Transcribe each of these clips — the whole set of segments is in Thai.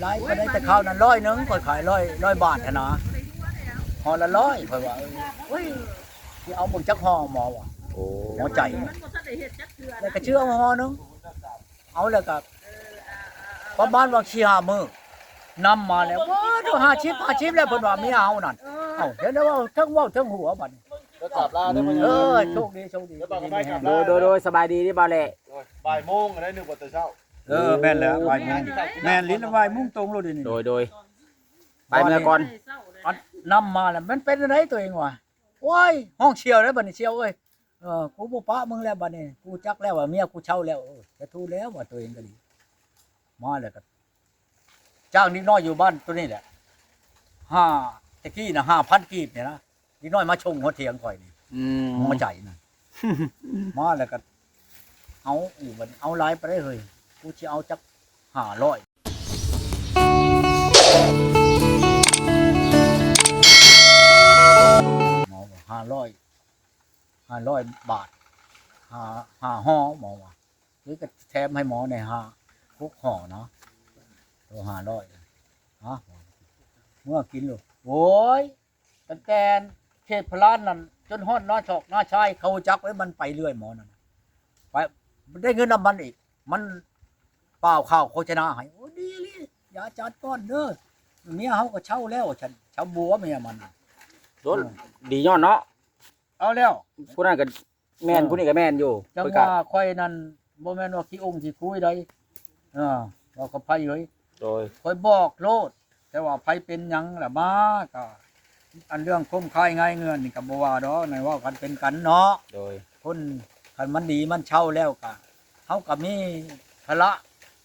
หลายก็ได้แต่ข้าวนั้นร้อยหนึงข่อยขายร้อยร้อยบาทอะนะห่อละร้อยข่อยว่าเออเฮ้ยที่เอาหมดจักห่อหมอว่ะโอ้หมอใจมันบ่ทันได้เฮ็ดจักเทื่อแล้วก็เชื่อมาห่อหนึงเอาแล้วก็ประมาณว่าชีหามือนำมาแล้วว้าดูหาชิปหาชิปแล้วเพิ่นว่ามีเอานั่นเออเอ้าเดี๋ยวนะว่าทั้งเว้าทั้งหัวบัดนี้แล้วกลับลาได้ไหมเออโชคดีโชคดี แล้วบอกกันไปกลับโดยโดยโดยสบายดีที่บ่าวแหละ บ่ายโมงได้หนึ่งกว่าแต่เช้า เออแม่นแล้ววายมุ่งแม่นลิ้นวายมุ่งตรงโลดนี่โดยโดยไปเมื่อก่อนให้เศร้าเลยอันนำมาแล้วมันเป็นอะไรตัวเองวะโอ้ยห้องเชียวแล้วบัดนี้เชียวเอ้ยเออกูบ่ปะมึงแล้วบัดนี้กูจักแล้วว่าเมียกูเช่าแล้วเออจะทูแล้วว่าตัวเองก็ดีมาแล้วก็จ้างนิดน้อยอยู่บ้านตัวนี้แหละห้าตะกี้นะห้าพันกีบเนี่ยนะนิดน้อยมาชงหัวเถียงข่อยนี่อืมมาใจนะมาแล้วก็เอาอีกบัดนี้เอาหลายไปได้เลย กูจะเอาจักห้าร้อยหมอบอกห้าร้อยห้าร้อยบาทห้าห้าห่อหมอว่าหรือก็แถมให้หมอในห้าคุกห่อเนาะตัวห้าร้อยฮะเมื่อกินลูกโอ้ยตั้งแต่เขตพลานนั่นจนฮอดหน้าชอกน้าชายเขาจักไว้มันไปเรื่อยหมอนั่นไปได้เงินน้ำมันอีก มัน เปล่าข้าวโฆษณาให้โอ้ดีเลยอย่าจัดก้อนเด้อเมียเขาก็เช่าแล้วฉันเช่าบัวเมียมันน่ะโดนดีย้อนเนาะเอาแล้วผู้นั้นก็แม่นผู้นี้ก็แม่นอยู่จังเพิ่นก็ว่าค่อยนั่นบ่แม่นว่าขี้องค์ขี้คุยใดเออเราก็ไผเลยโดยค่อยบอกโลด แต่ว่าไผเป็นหยังล่ะมาก็อันเรื่องคมคายง่ายเงินนี่ก็บ่ว่าดอกในว่ากันเป็นกันเนาะโดยคนคันมันดีมันเช่าแล้วก็เฮาก็มีภาระ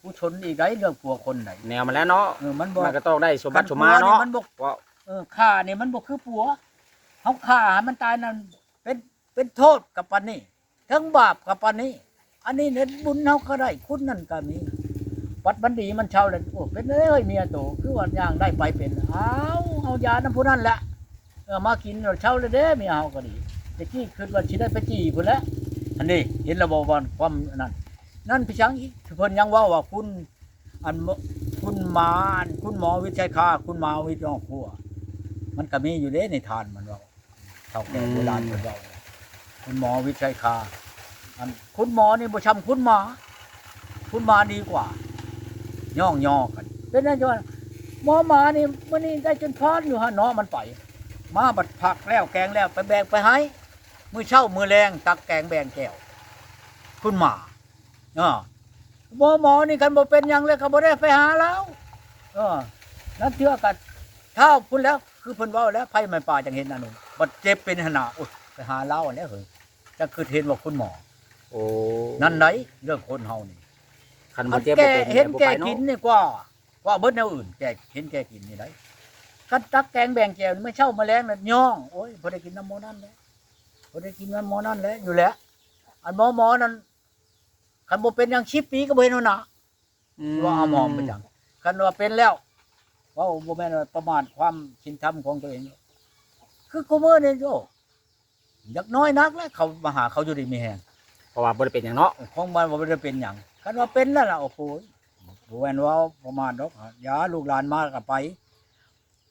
ผู้ชนอีกได้เรื่องผัวคนไหนแนวมาแล้วเนาะเออมันบ่มันก็ต้องได้สมบัติสคัมนมาผัวเนาะมันบ่ว่าเออฆ่านี่มันบ่คือผัวเฮาฆ่าให้มันตายนั่นเป็นเป็นโทษกับปานนี้ทั้งบาปกับปานนี้ อันนี้เนี่ยบุญเฮาก็ได้คุณนั่นก็มีวัดบันดีมันเช่าเลยโอ้เป็นเอ้ยเมียโตคือว่าย่างได้ไปเป็นเอาเอายาน้ำผู้นั้นแหละเออมากินเราเช่าเลยเด้เมียเฮาก็ดีแต่กี้คิดว่าสิได้ไปจี้พุ่นแหล้วอันนี้เห็นระบบวันความนั้น นั่นพี่ช้างอีกเพิ่นยังว่าว่าคุณอันคุณหมานคุณหมอวิชัยค่าคุณหมาวิทย์นอกครัวมันก็มีอยู่เด้ในทานมันเราเท่าแก่โบราณมันเราคุณหมอวิชัยคาอันคุณหมอนี่บ่ชำคุณหมาคุณหมาดีกว่า ย่องย่อกันเป็นนั่นจ้ะหมอหมานี่มันนี่ได้จนพอดอยู่ฮะเนาะมันไปมาบัดผักแล้วแกงแล้วไปแบกไปให้มือเช่ามือแรงตักแกงแบงแก้วคุณหมา อ่าหมอหมอนี่กันบ่เป็นหยังเลยเขาบ่ได้ไปหาแล้วเออนั่นเทื่อกันเท่าพุ่นแล้ว คือเพิ่นเว้าแล้วไผไม่ป่าจังเห็นนั่นนู่นบัดเจ็บเป็นหนาโอ้ยไปหาเล่าแล้วเฮ้ยจะคือเห็นว่าคุณหมอ โอ้นั่นไหนเรื่องคนเฮานี่คันอับ่นเจ็บแกบ่เป็นเห็นบ่แกไปเาะกินนี่กว่าว่าเบิดแนวอื่นแกเห็นแกกินนี่ได้กันตักแกงแบ่งแกวนี่ไม่เช่าแมลงน่ะย่องโอ้ยพอได้กินน้ำหมอนั่นแหละพอได้กินน้ำหมอนั่นแหละอยู่แล้วอันหมอหมอนั้น คันบ่เป็นอย่างชิปปีก็บ่เห็นเอาหนะว่าเอาหมอมไปจังคันว่าเป็นแล้วว่าบ่แม่นว่าประมาทความชินธรรมของตัวเอง คือกูมื้อนี่โยอยากน้อยนักแล้วเขามาหาเขาอยู่ดีมีแฮงเพราะว่าบ่ได้เป็นหยังเนาะของมันว่าบ่ได้เป็นหยังคันว่าเป็นแล้วล่ะโอ้โหบ่แม่นว่าประมาณดอกยาลูกหลานมาก็ไป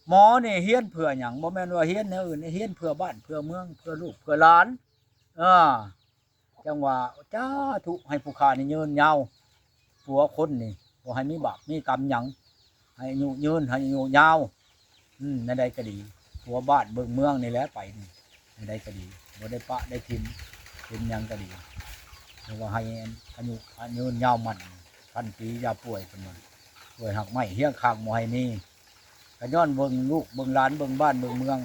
หมอนี่เฮียนเพื่อหยังบ่แม่นว่าเฮียนแนวอื่นเฮียนเพื่อบ้านเพื่อเมืองเพื่อลูกเพื่อหลานเออ จังว่าจ้าทุกให้ผู้ค้านี่ยืนยาวผัวคนนี่บ่ให้มีบาปมีกรรมหยังให้อายุยืนให้อายุยาวอืมในใดก็ดีผัวบ้านเบิ่งเมืองนี่แหละไปนี่ในใดก็ดีบ่ได้ปะได้ทิมทิมหยังก็ดีหรือว่าให้อายุอายุยาวมันพันปีอย่าป่วยเป็นมันป่วยหักไม่เฮี้ยงคางมอยนี่กระย้อนเบิ่งลูกเบิ่งหลานเบิ่งบ้านเบิ่งเมือง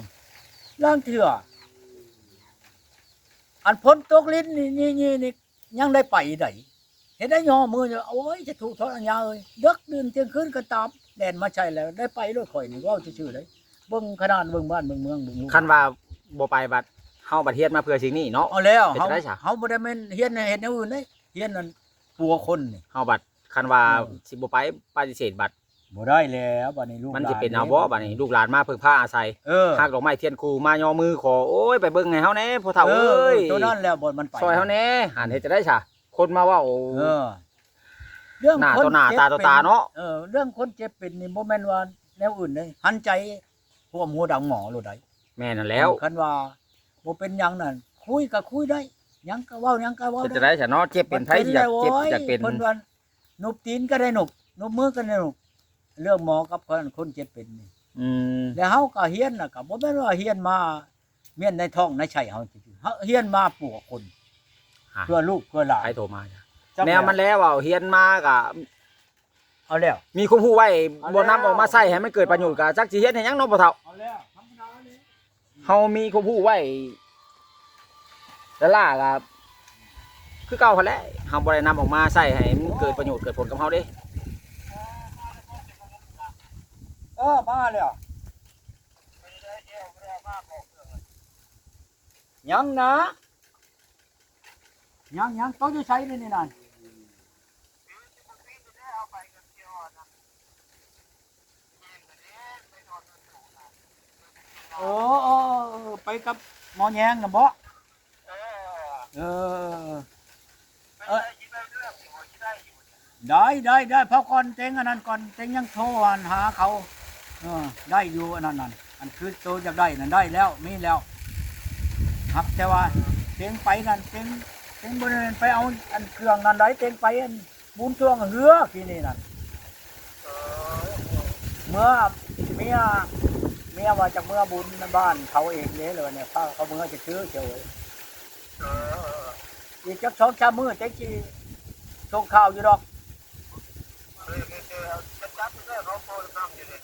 ล่างเถื่อ อันพ้นตกลิ้นนี่นี่นี่นี่ยังได้ไปได้เห็นได้ย่อมืออยู่โอ้ยจะถูกทอดอัญญาเอ้ยเด็กดื่นเที่ยงคืนก็ตามแดนมาใช่แล้ว ได้ไปด้วยข่อยนี่เว่าชื่อๆเลยเบิ่งขนาดเบิ่งบ้านเบิ่งเมืองเบิ่งลูกคันว่าบ่ไปบัดเฮาบัดเฮ็ดมาเพื่อสิ่งนี้เนาะเอาแล้วเป็นเฮาไปได้จ้ะเฮาบ่ได้แม่นเฮียนให้เฮ็ดแนวอื่นเด้เฮียนนั่นปัวคนนี่เฮาบัดคันว่าเออสิบ่ไปปฏิเสธบัด บ่ได้แล้วบัดนี้ลูกมันหลจะเป็นเอาบ่บัดนี้ลูกหลานมาพึ่งพาอาศัยเออหากดอกไม้เทียนครูมาย่อมือขอโอ้ยไปเบิ่งให้เฮาแหน่พ่อเฒ่าเอ้ยตัวนั้นแล้วบ่มันไปซอยเฮาแหน่หันเฮ็ดจะได้ซะคนมาเว้าเออเรื่องหน้าคนต่อหน้าเจ็บตาต่อตาเนาะเออเรื่องคนเจ็บเป็นนี่บ่แม่นว่าแนวอื่นเลยหันใจพวกหัวดังหมอโลดได้แม่นั่นแล้วคันว่าบ่เป็นหยังนั่นคุยก็คุยได้หยังก็เว้าหยังก็เว้าจะได้ได้ฉันเนาะเจ็บเป็นไผสิอยากเจ็บอยากเป็นเพิ่นว่านุบตีนก็ได้นุบนุบมือก็ได้นุบ เรื่องหมอกับคนคนเจ็บเป็นนี่อืมแล้วเฮาก็เฮียนน่ะก็บ่แม่นว่าเฮียนมาเมียนในท้องในไส้เฮาซื่อๆเฮาเฮียนมาปลูกคนเพื่อลูกเพื่อหลานใครโทรมาจ้ะจักแนวมันแล้วว่าเฮียนมาก็เอาแล้ว มีความรู้ไว้เอาบ่แล้วนำออกมาใช้ให้มันเกิดประโยชน์ก็จักสิเฮ็ดให้หยังเนาะบ่เฒ่าเอาแล้วธรรมดาเลยเฮามีความรู้ไว้แล้วล่ะก็คือเก่าหั่นแหละเฮาบ่ได้นำออกมาใช้ให้มันเกิดประโยชน์เกิดผลกับเฮาเด้ เออมาแล้วยังนะยังยังต้องจะใช้นี่นี่นั่นเออเอไปกับหมอแยงนะบ่เออเออได้ได้ได้พราะก่อนเต็งอันนั้นก่อนเต็งยังโทรหาเขา เออได้อยู่อันนั้นนั่นอันคือโตจะได้นั่นได้แล้วมีแล้วครับแต่ว่าเต็งไปนั่นเต็งเต็งบริเวณไปเอาอันเครื่องนั่นได้เต็งไปอันบุญช่วงเรือที่นี่นั่นเมื่อเมียเมียว่าจากเมื่อบุญในบ้านเขาเองเลยเลยเนี่ยพาเขาเมื่อจะซื้อเชียวอีกจักสองชามือเต็งจีส่งข่าวอยู่ดอก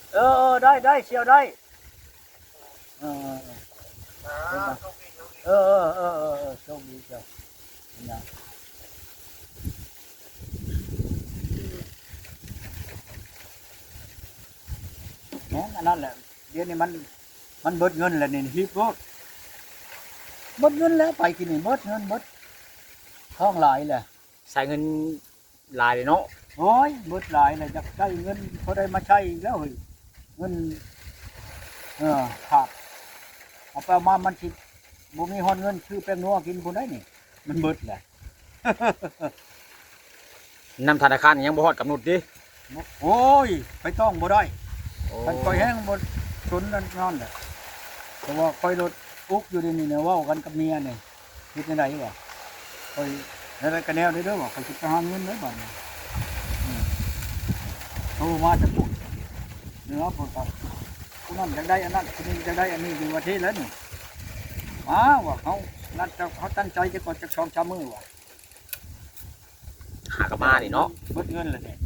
เออเออได้ได้เชียวได้เออเออเออเออเออเออเออโชคดีเชียวนะเนี่ยอันนั้นแหละเดี๋ยวนี้มันมันเบิดเงินแล้วนี่ฮิปโรดเบิดเงินแล้วไปกินนี่เบิดเงินเบิดท้องหลายแหละใช้เงินหลายเลยเนาะ โอ้ยเบิดหลายเลยจะได้เงินเขาได้มาใช้อีกแล้วเฮ้ย เงินเออขาดเอาไปเอามามันสิบ่มีฮอนเงินชื่อแป้งนัวกินคนได้นี่ มันเบิดแหละ นำธนาคารยังบ่ฮอดกำหนดดิโอ้ย ไปต้องบ่ได้โอ้มันคอยแห้งบ่ชนนั่นนั่นแหละเพราะว่าคอยรถอุกอยู่ในนี่เนี่ยเว้ากันกับเมียนี่คิดในใดวะคอยอะไรกันแนวได้เด้อว่าคอยสิไปหาเงินได้บ่เนี่ยอืมโทรมาจะพูด เนื้อพูดครับผู้นั้นจะได้อันนั้นคนนี้จะได้อันนี้อยู่ประเทศแล้วนี่มาว่าเขานั่นจะเขาตั้งใจจะกดจะชองชามือว่ะหากนมานี่เนาะเบิดเงินเลยเนี่ย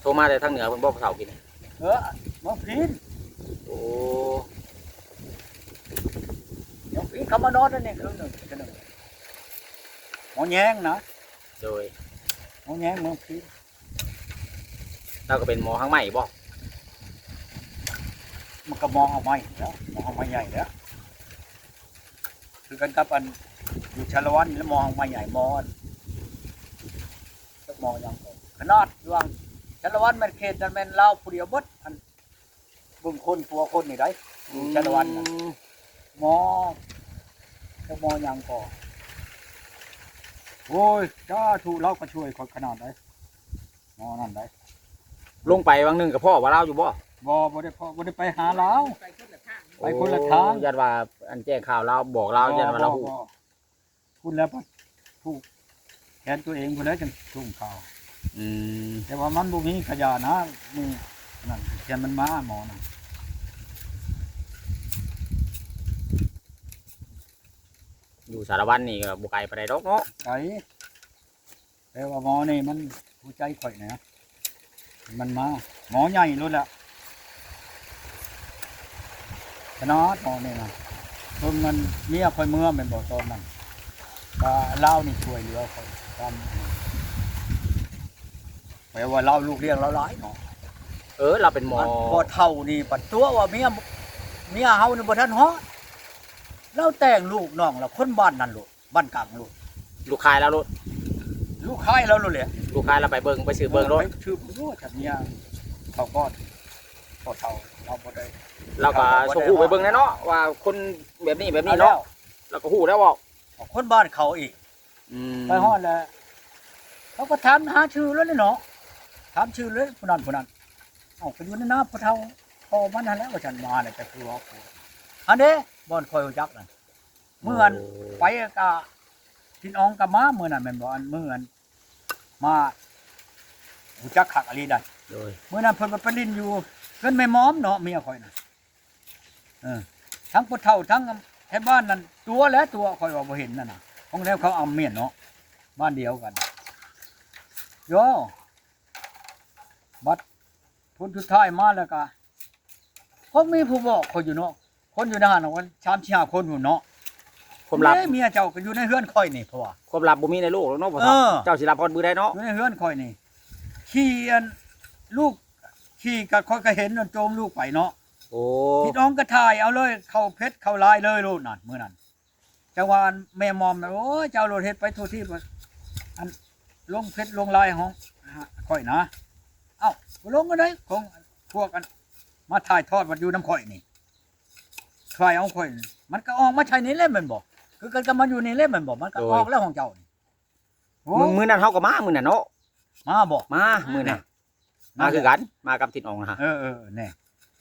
โทรมาแต่ทางเหนือเพิ่นบ่ผู้เฒ่ากิน เออมาพีนโอ้มาพีนเขามานอนนั่นนี่คืนหนึ่งคืนหนึ่งหมอแยงนะโดยหมอแยงเมืองพีน เราก็เป็นหมอข้างใหม่บ่มันก็มองเอาไม้แล้วมองเอาไม้ใหญ่แล้วคือกันกับอันอยู่ชาละวันแล้วมองเอาไม้ใหญ่มองอันแล้วมองอย่างขนาดดวงชาละวันมันเขตนั้นแม่นเล่าผู้เดียวเบดอันเบุญคนตัวคนนี่ได้อยู่ชาละวันน่ะมอจะมออย่างก่อโอ้ยจ้าถูกเราก็ช่วยคนขนาดไหนมอนั่นได้ ลงไปวังหนึงกับพ่อว่าเราอยู่บ่บอบ่ได้พอบ่ได้ไปหาเรา ไปคนละทาง โอ้ยันว่าอันแจ้งข่าวเราบอกเรายันว่าเราบ่บ่บ่พูดแล้วปะถูกแทนตัวเองคนแล้วจังทุ่งข่าวอืมแต่ว่ามันบ่มีขยะนะนี่นั่นแทนมันมาหมอนั่นอยู่สารวัตรนี่ก็บ่ไกลปานใดดอกเนาะ ไก่แต่ว่าหมอนี่มันผู้ใจข่อยนะ มันมาหมอใหญ่รุ่นละขนาดหมอนี่นะเพิ่งเงินเมียข่อยเมื่อเป็นบ่ตอนนั้นก็เล่านี่ช่วยเหลือข่อยตามแปลว่าเล่าลูกเลี้ยงเราหลายเนาะเออ เราเป็นหมอมันบ่เท่านี่ปัดตัวว่าเมียเมียเฮานี่บ่ทันฮอดเราแต่งลูกน้องเราคนบ้านนั่นลูกบ้านกลางลูกลูกชายเราโลดลูกชายเราโลดแหละ ลูกชายเราไปเบิ่งไปซื้อเบิ่งรถไปชื่อรู้ว่าจากเมียเขาก็พอเท่าเราบ่ได้เราก็ส่งฮู้ไปเบิ่งแน่เนาะว่าคนแบบนี้แบบนี้เอาแล้เนาะวเราก็ฮู้แล้วบ่คนบ้านเขาอีกอืมไปฮอดแล้วเขาก็ถามหาชื่อแล้วนี่เนาะถามชื่อเลยผู้นั้นผู้นั้นเอ้าก็อยู่ในน้าพระเท่าพอมันนั่นแหล้วว่าฉันมาเนี่ยจะคือว่ากูอันนี้บ่อนคอยรู้จักนั่นเมื่ออันไปกะทินอองกับมาเมื่อนั้นแม่นบ่อันเมื่ออัน มารู้จักขักอะไรได้โดยเมื่อนั้นเพิ่นก็ไปลินอยู่เพิ่นไม่มอมเนาะเมียข่อยน่ะเออทั้งผู้เฒ่าทั้งแถวบ้านนั่นตัวและตัวข่อยว่าบ่เห็นนั่นน่ะของแล้วเขาเอาเมียนเนาะบ้านเดียวกันโยบัดพุ่นสุดท้ายมาแล้วก็ก็มีผู้บอกข่อยอยู่เนาะคนอยู่ในหันน่ะวันชามชีหาคนอยู่เนาะ ความลับเอ้ยเมียเจ้าก็อยู่ในเฮือนข่อยนี่เพราะว่า ความลับบ่มีในโลกแล้วเนาะพ่อเอเฒ่าอเจ้าสิรับพรมือได้เนาะอยู่ในเฮือนข่อยนี่ขี่อันลูกขี่ก็ข่อยก็เห็นนั่นโจมลูกไปเนาะ โอ้พี่น้องก็ถ่ายเอาเลยเข้าเพชรเข้าลายเลยโลดนั่นมื้อนั้นจังหวะแม่มอมน่ะโอ้ยเจ้าโลดเฮ็ดไปทั่วที่บ่อันลงเพชรลงลายของข่อยนะ เอ้าบ่ลงก็ได้ของพวกอันมาถ่ายทอดมันอยู่น้ำข่อยนี่ใครเอาข่อยนี่มันก็ออกมาใช้ในเล่มแมันบ่ คือกันก็มาอยู่ในเล่มแมันบ่มันก็ออกแล้วของเจ้านี่โอ้มึงมื้อนั้นเฮาก็มามื้อนั้นเนาะมาบ่มามื้อนั้นมาคือกันมากับทิศอองนะฮะเออเออแน่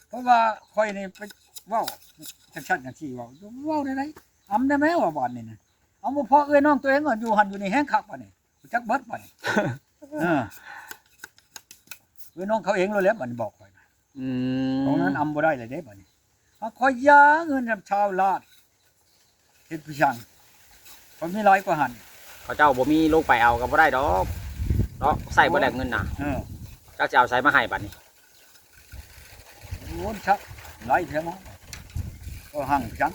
เพราะว่าข่อยนี่ไปเว้าชัดๆจังซี่เว้าเว้าได้ไดอำได้ไหมว่าบ่อนนี่นะเอาบ่พอเอ้ยน้องตัวเองก็อยู่หันอยู่นี่แฮงคักบ่นี่รู้จักเบิดบ่นี่ เออเอ้ยน้องเขาเองเลยแหล้วบ่นี่บอกข่อยนะอืมตรงนั้นอำบ่ได้เลยเด้บ่นี่เอาข่อยยาเงินกับชาวลาด เฮ็ดผู้ชังข่อยมีหลายกว่าหันเขาเจ้าบ่มีลงไปเอาก็บ่ได้ดอกเนาะใส่บ่ได้เงินน่ะเออเจ้าจะเอาใส่มาให้บัดนี้โวนชักหลายเท่ามาก็หั่งจัง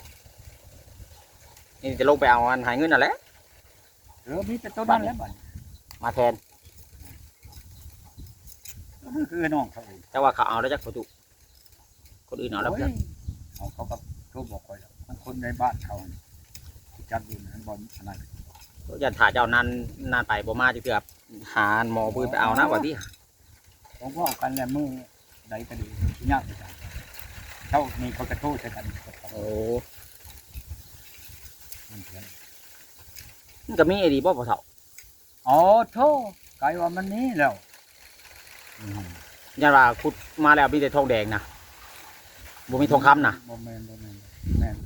นี่จะลงไปเอาอันให้เงินนั่นแหละเออมีแต่ตัวนั้นแหล้วบ่นี่มาแทนมันคือน้องเขาเองแต่ว่าเขาเอาแล้วจักประตูคนอื่นเอาแล้วโอ้ยจักเขาเขาก็โทรบอกคอยแล้วมันคนในบ้านเขานี่ จัดอยู่นั้นบอลขนาดยันถ่าเจ้านานนานไปบ่มาจะเกือบหาหมอปืนไปเอานะว่าที่ผมว่าเอากันแล้วมือใดก็ดียากจังเท่านี้เขากระโทษใส่กันกับเขาโอ้มันเถื่อนมันก็มีไอ้ดีบ่พ่อเฒ่าอ๋อโทษไกลว่ามันนี้แล้วอืมยันว่าขุดมาแล้วมีแต่ทองแดงนะบ่มีทองคำนะบ่แม่นบ่แม่นแม่น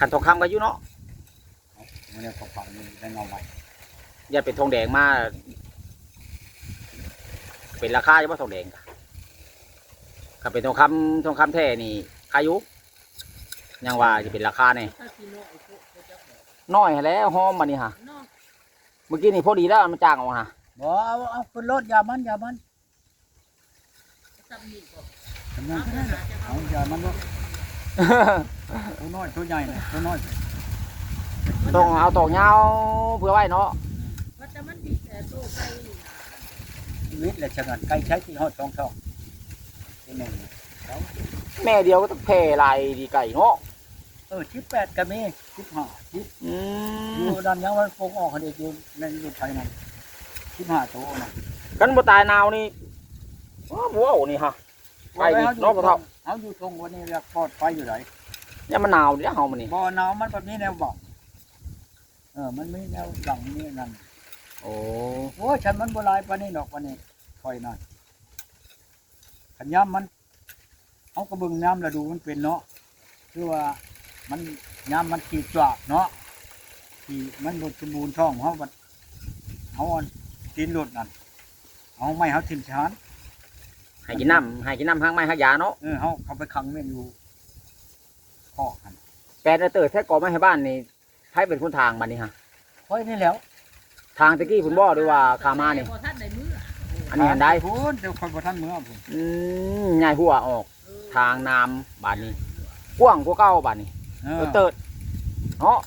คันทองคำก็อยู่เนาะมันเนี่ยเขาฝังอยู่ในเงาไว้ยันเป็นทองแดงมาเป็นราคาใช่ป่ะทองแดงก็ถ้าเป็นทองคำทองคำแท้นี่ขายอยู่ยังว่าจะเป็นราคาเนี่ยน้อยแล้วหอมมานี่ฮะเมื่อกี้นี่พอดีแล้วมันจางออกมาฮะบ่เอาเอาขึ้นรถอย่ามันอย่ามันทำงานก็ได้เอาอย่ามันบ่ ตัวน้อยตัวใหญ่นะตัวน้อยต้องเอาตอกยาวเพื่อไว้เนาะว่าแต่มันดีแต่โตไปนี่นะชีวิตและชะงันไก่ใช้ที่ฮอดสองช่องที่หนึ่งสองแม่เดียวก็ต้องแผ่ลายดีไก่เนาะเออชิปแปดก็มีชิปห้าชิปอือมยู่ดันยังวันโปงออกคดีอยู่ในอยู่ไทยนั่นชิปห้าโตนะกันบ่ตายหนาวนี่ว้าวว้าวนี่ฮะไปดิเอาอยู่น้องกระเทา เอาอยู่ตรงวันนี้เรียกปลอดไฟอยู่ไหนเนี่ยมันหนาวเดี๋ยวเฮามันนี่บ่อหนาวมันแบบนี้แนวบอกเออ มันมีแนวหลังนี่นั่นโอ้โอ้ยฉันมันโบราณปานนี้ดอกปานนี้คอยนั่นขันย้ำมันเอากระเบึงย้ำแล้วดูมันเป็นเนาะคือว่ามันย้ำมันขีดจวากเนาะขีมันหลุดสมบูรณ์ช่องเขาบัดเอาอันตีนหลุดนั่นเอาไม่เขาทิมชาน ให้กินน้ำให้กินน้ำห้างไม้ห้างยาเนาะเออเขาเขาไปขังแม่นอยู่ข้อกันแปลนเตอร์แท้ก่อไม้ให้บ้านนี่ใครเป็นคนทางบัดนี้ฮะเพราะนี่แหล้วทางตะกี้คุณบ่หรือว่าขามานี่พอท่านได้มืออะอันนี้อันใดพูนเดี๋ยวคอยบ่ทันเมื่อผมอืมใหญ่หัวออกเออทางน้ำบานนี้กว้างกว่าเก่าบานนี้เอเอออเติดเนาะ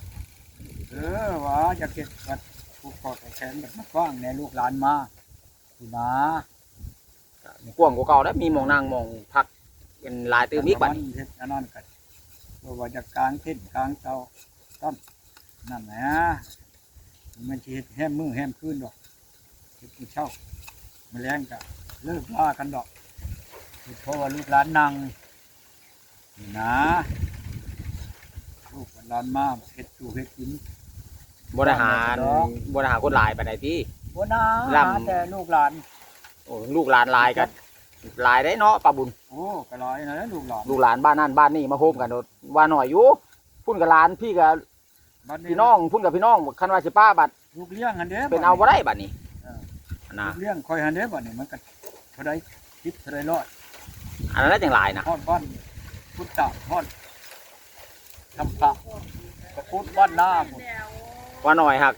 เออว่าจะเก็บกัดผูกคอกับแขนแบบมากว้างในลูกหลานมาคุณนะ กว้างกว่าเก่าแล้วมีหมองนางหมองพักเป็นหลายตื่มอีกบัดนี้เฮ็ดอันนั้นกันว่าจะกลางเต้นกลางเตาต้นนั่นนะมันสิเฮ็ดแฮมมือแฮมคืนดอกเฮ็ดกินเช้ามื้อแลงก็เลิกลากันดอกเพราะว่าลูกหลานนั่งนี่นะลูกหลานมาเฮ็ดสู่เฮ็ดกินบริหารบริหารคนหลายไปไหนที่บัวนาลำหาแต่ลูกหลาน โอ้ลูกหลานหลายกันหลายได้เนาะป้าบุญโอ้ก็ร้อยนะลูกหลานลูกหลานบ้านนั่นบ้านนี่มาโฮมกันโดดว่าหน่อยอยู่พุ่นกับหลานพี่กับบัดนี้พี่น้องพุ่นกับพี่น้องคันว่าสิป้าบัดลูกเลี้ยงหันเด้เป็นเอาบ่ได้บัดนี้เออนะลูกเลี้ยงคอยหันเด้บัดนี้มันก็เท่าใดคิดเท่าใดร้อยอันนั้นจังหลายนะฮอดบ้านพุทธะฮอดทำพระกระพุทธบ้านหน้าพุ่นว่าหน่อยหัก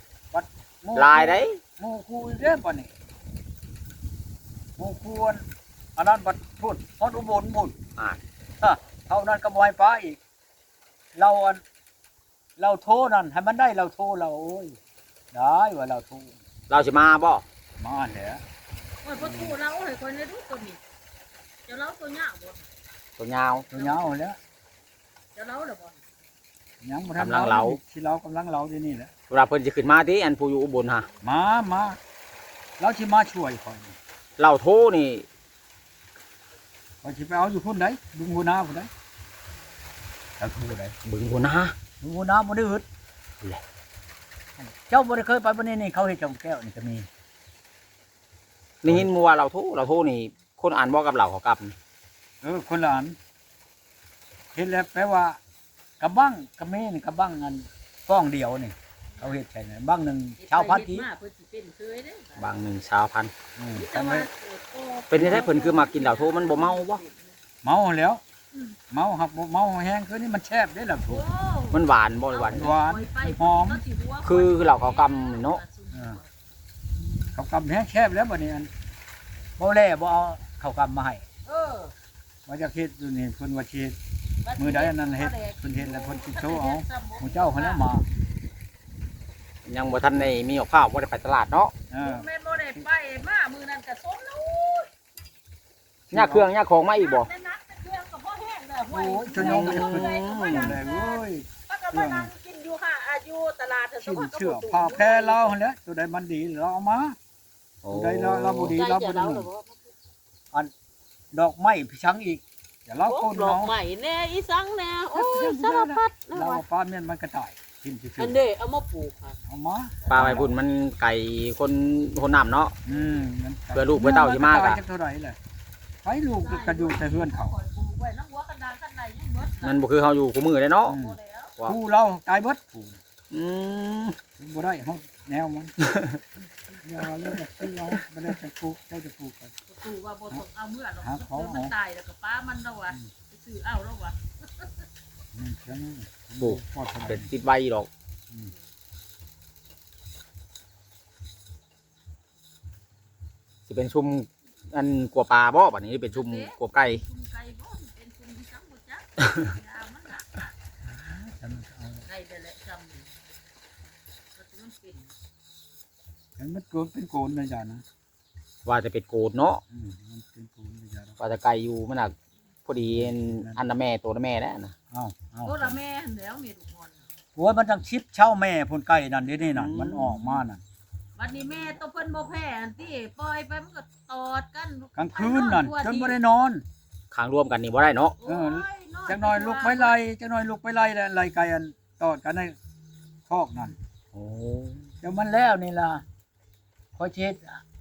หมู่หลายได้หมู่ครูอีกเด้บัดนี้ หมู่ครูอันอันนั้นบัดพุ่นฮอดอุบลพุ่นอ่าฮะเท่านั้นก็บ่ให้ป้าอีก เราอันเราโทรนั่นให้มันได้เราโทรเราโอ้ยได้ว่าเราโทรเราสิมาบ่มาแหละโอ้ยพอถูเราให้คนในรูปตัวนี้จะเล่าตัวเนี้ยบ่ตัวยาวตัวยาวแล้วจะเล่าหรือบ่ยังบ่ทันกำลังเราที่เรากำลังเราที่นี่แหละเวลาเพิ่นสิขึ้นมาที่อันผู้อยู่อุบลฮะมามาเราสิมาช่วยคอย เราโทรนี่คอยสิไปเอาอยู่พุ่นไดดุงหัวหน้าพุ่นไดเราทูไดบึงพุ่นนะดุงหัวหน้าบ่ได้อึดแหละเจ้าบ่ได้เคยไปบ่นี่นี่เขาเฮ็ดจอมแก้วนี่ก็มีนี่ยินมัวเราโทรเราโทรนี่ คนอ่านบ่กับเราเขากลับเออคนละอันเฮ็ดแล้วแปลว่ากระบังกระเมนี่กระบังอันฟ้องเดียวนี่ เขาเฮ็ดใช่ไหมบังหนึงชาวพันกีมาเพิ่นสิเป็นเคยเด้บางหนึ่งชาวพันอืมแต่ทำไมว่าเป็นได้เพิ่นคือมากินเหล้าโทรมันบ่เมาบ่เมาแล้ว เมาหักบ่เมาแห้งคือนี่มันแซ่บเด้ล่ะโอ้ถูกมันหวานบ่หวานหวานหอมคือเหล้าเขากำนี่เนาะเขากำแห้งแซ่บแล้วบัดนี้อันบ่แล่บ่เอาเขากำมาให้เออว่าจะเฮ็ดอยู่นี่เพิ่นว่าสิเฮ็ดมื้อใดอันนั้นเฮ็ดเพิ่นเฮ็ดแล้วเพิ่นสิโชว์เอาหมู่เจ้าเพิ่นแล้วมา ยังบ่ทันได้มีกับข้าวบ่ได้ไปตลาดเนาะเออแม่นบ่ได้ไปมามื้อนั้นก็สมแล้วยากเครื่องยากของมาอีกบ่ในนักแต่เครื่องก็บ่แห้งแล้วโอ้ยชนงนี่เพิ่นนั่นแหละเว้ยก็ก็มานั่งกินอยู่ค่ะอายุตลาดชิ้นเชื่อผ้าแพรเราหั่นแหละตัวใดมันดีเราเอามาโอ้ได้เราเราบ่ดีเราบ่ได้อันดอกไม้พิชังอีกอย่าเราโกนดอเนากใหม่แน่อีสังแน่โอ้ยสารพัดนะเราวะเอาป้าเมียนมันกระต่าย ทิ่มซื่อัอนเด้เอามาปลูกค่ะๆเอามาปลาใบบุญมันไก่คนคนน้ำเนาะ อืมมันเพื่อลูกเพื่อเต้าสิมากอะนระต่ยจัเท่าไหร่แหละไปลูกก็อยู่แต่เฮือนเขาปลูกไว้น้ำหัวกันดานข้างในยังเบิดมันบ่คือเฮาอยู่คู่มือเลยเนาะ อืมบ่แล้วว้าวผู้เราตายเบิดผู้อืมบ่ได้เฮาแนวมันอย่าเล่นแบบซื้อเอาบ่ได้จะปลูกได้จะปลูกกันปลูกว่าบ่ต้องเอาเมื่อหรอกหาของเดี๋ยวมันตายแล้วก็ป้ามันแล้ววะไปซื้อเอาแล้ววะ อืมเชื่อนี่ปลูกปลอดภัยเป็นติดไว้ดอกอืมสิเป็นชุมอันกัวปลาบ่บัดนี้เป็นชุมกัวไก่ชุมไก่บ่เป็นชุมที่สังบ่จักยามันน่ะฉันเอาไก่แต่ละจำนี่ก็สิมันเป็นฉันมันเกิดเป็นโกนนะจ๊ะนะว่าจะเป็นโกดเนาะอืมมันเป็นโกนนะจ๊ะนะว่าจะไก่อยู่มันน่ะพอดีอันน่ะแม่ตัวน่ะแม่แล้วนะ เอ้าเอ้าโอ้ละแม่หั่นแล้วแม่ลูกอ่อนน่ะโอ้ยมันจังชิปเช่าแม่พุ่นไก่นั่นเดี๋ยวนี่นั่นมันออกมานั่นบัดนี้แม่ต้องเพิ่นบ่แพ้อันที่ปล่อยไปมันก็ตอดกันกลางคืนนั่นจนบ่ได้นอน ค้างรวมกันนี่บ่ได้เนาะโอ้ยจักหน่อยลุกไปไล่จักหน่อยลุกไปไล่แล้วไล่ไก่อันตอดกันในคอกนั่นโอ้ เดี๋ยวมันแล้วนี่ล่ะคอยสิเฮ็ด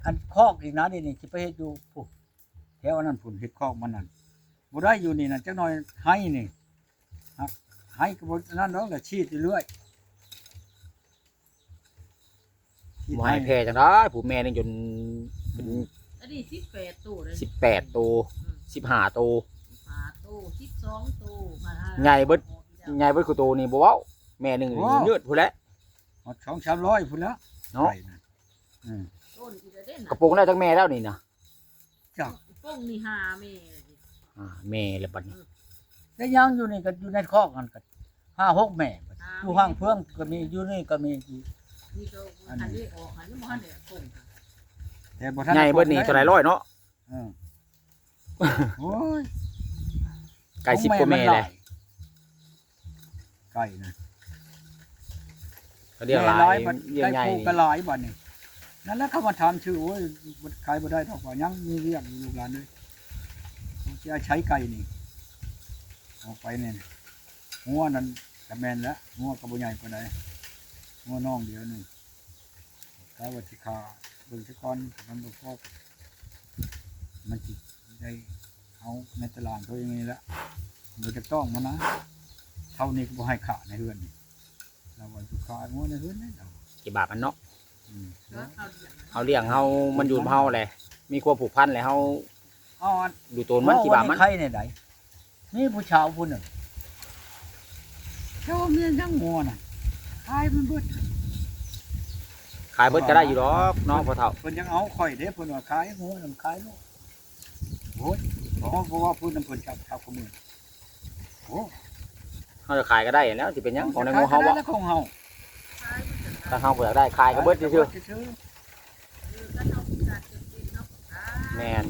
อันคอกอีกนะนี่นี่สิไปเฮ็ดอยู่ผู้แถวอันนั้นพุ่นเฮ็ดคอกมันนั่นบ่ได้อยู่นี่นั่นจักหน่อยให้นี่ ครับให้ก็บ่นั่นดอกแล้วชีดเรื่อยชีดบ่ให้แพ้จังได้ผู้แม่นี่จนเป็นอันนี้18ตัวเลย18ตัว15ตัวห้าตู้สิบสองตู้มาห้าใหญ่เบิด ใหญ่เบิดคือตัวนี่บ่เว้าแม่หนึงยืดพุ่นแหละ หมด2-300พุ่นแล้วเนาะไก่นั่นอืม ต้นอีกแล้วเด้นกระโปรงได้ทั้งแม่แล้วนี่นะจ้ะป้องนี่หาแม่อ่าแม่แล้วบัดนี้ ได้ยังอยู่นี่ก็อยู่ในคอกกันก็ห้าหกแม่อยู่ห้างเพื่องก็มีอยู่นี่ก็มีอยู่นี่ก็หันได้ออกหันนี่บ่หันได้ป้องแต่บ่ทันใหญ่เบิดนี่เท่าไหร่ร้อยเนาะเออโอ้ยไก่สิบกว่าแม่เลยไก่นะเขาเรียกหลายบัดเรียกไก่ใหญ่ผูกกระหลายบัดนี่นั่นแหล้วเขามาถามชื่อโอ้ยบ่ขายบ่ได้ดอกว่ายังมีเรียกอยู่ลูกหลานเลยเขาจะใช้ไก่นี่ ออกไปเนี่ยงัวนั่นก็แม่นแล้วงัวก็บ่ใหญ่ปานใดงัวน้องเดียวหนึงกาวัติคาเบิ่งซะก่อนมันบ่พอมันสิได้เอาในตลาดเขาอย่างนี้ละมันจะต้องมันนะเท่านี้ก็บ่ให้ขาในเฮือนนี่เราว่าสุขางัวในเฮือนนี่เอากี่บาทมันเนาะอืมแล้วเอาอย่างเฮาเลี้ยงเฮามันอยู่กับเฮาแหละมีความผูกพันแหละเฮาอ๋อดูตัวมันกี่บาทมันใครในใดนี่ ผู้ชาวผู้หนึ่งเจ้าเมียยังงัวน่ะขายมันเบิดขายเบิดก็ได้อยู่ดอกเน้องพ่อเฒ่าเพิ่นยังเอาข่อยเด้เพิ่นว่าขายงัวนำขายลูกโอ้ยเพราะเพราะว่าพูดนำเพิ่นจับชาวขมือโอ้เฮาจะขายก็ได้แล้วสิเป็นหยังของในหมู่เฮาบ่บ่แล้วของเฮาขายมันจะถ้าเฮาบ่อยากได้ขายก็เบิดซื่อซื่อคือก็เอาผู้ชายจนกินเอาก็ขายๆแม่น